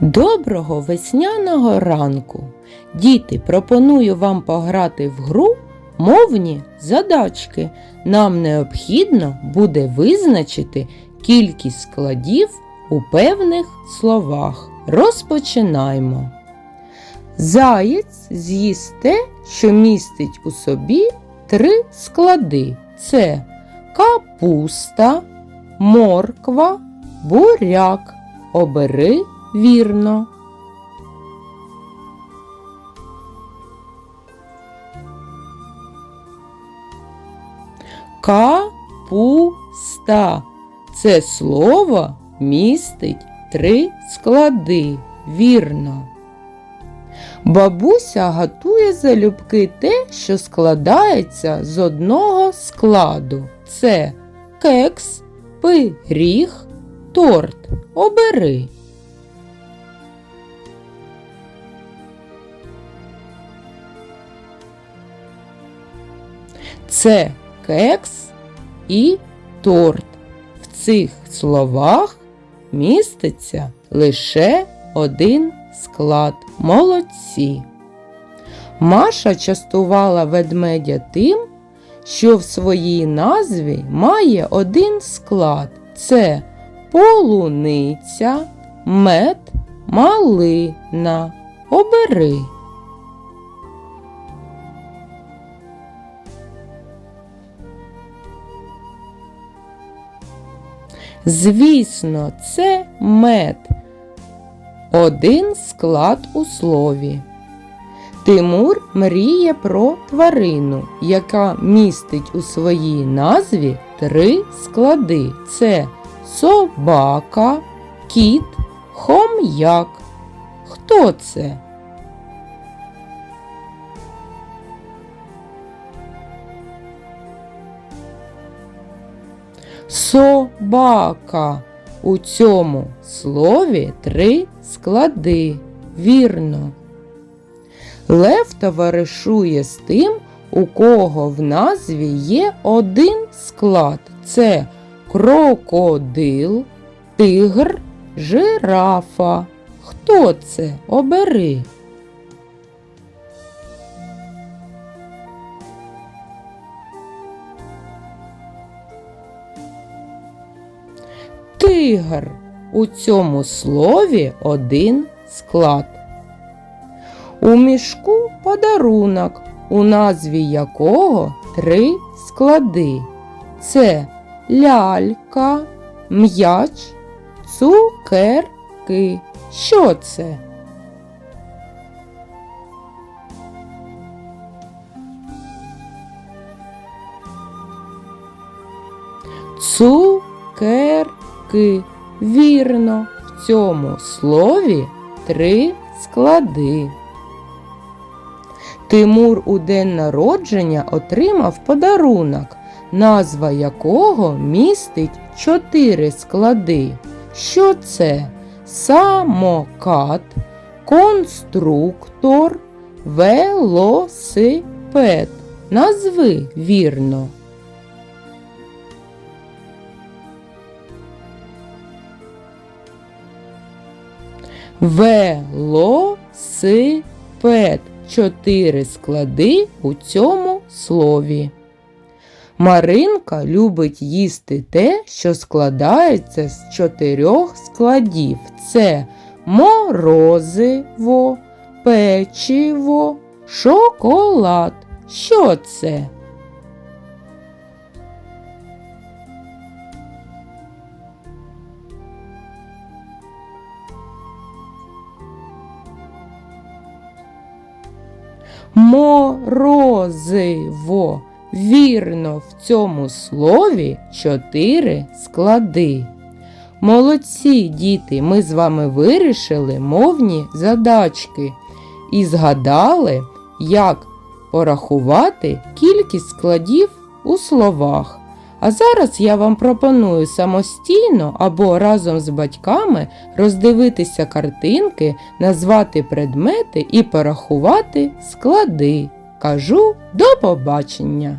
Доброго весняного ранку! Діти, пропоную вам пограти в гру мовні задачки. Нам необхідно буде визначити кількість складів у певних словах. Розпочинаємо. Заєць з'їсть те, що містить у собі три склади: це капуста, морква, буряк. Обери вірно. Капуста. Це слово містить три склади. Вірно. Бабуся готує залюбки те, що складається з одного складу. Це кекс, пиріг, торт. Обери. Це кекс і торт. В цих словах міститься лише один склад. Молодці. Маша частувала ведмедя тим, що в своїй назві має один склад. Це полуниця, мед, малина. Обери. Звісно, це мед. Один склад у слові. Тимур мріє про тварину, яка містить у своїй назві три склади. Це собака, кіт, хом'як. Хто це? Собака. У цьому слові три склади. Вірно. Лев товаришує з тим, у кого в назві є один склад. Це крокодил, тигр, жирафа. Хто це? Обери. Тигр. У цьому слові один склад. У мішку подарунок, у назві якого три склади. Це лялька, м'яч, цукерки. Що це? Цукерки. Вірно, в цьому слові три склади. Тимур у день народження отримав подарунок, назва якого містить чотири склади. Що це? Самокат, конструктор, велосипед. Назви вірно. Велосипед. Чотири склади у цьому слові. Маринка любить їсти те, що складається з чотирьох складів. Це морозиво, печиво, шоколад. Що це? Морозиво. Вірно, в цьому слові чотири склади. Молодці діти, ми з вами вирішили мовні задачки і згадали, як порахувати кількість складів у словах. А зараз я вам пропоную самостійно або разом з батьками роздивитися картинки, назвати предмети і порахувати склади. Кажу до побачення!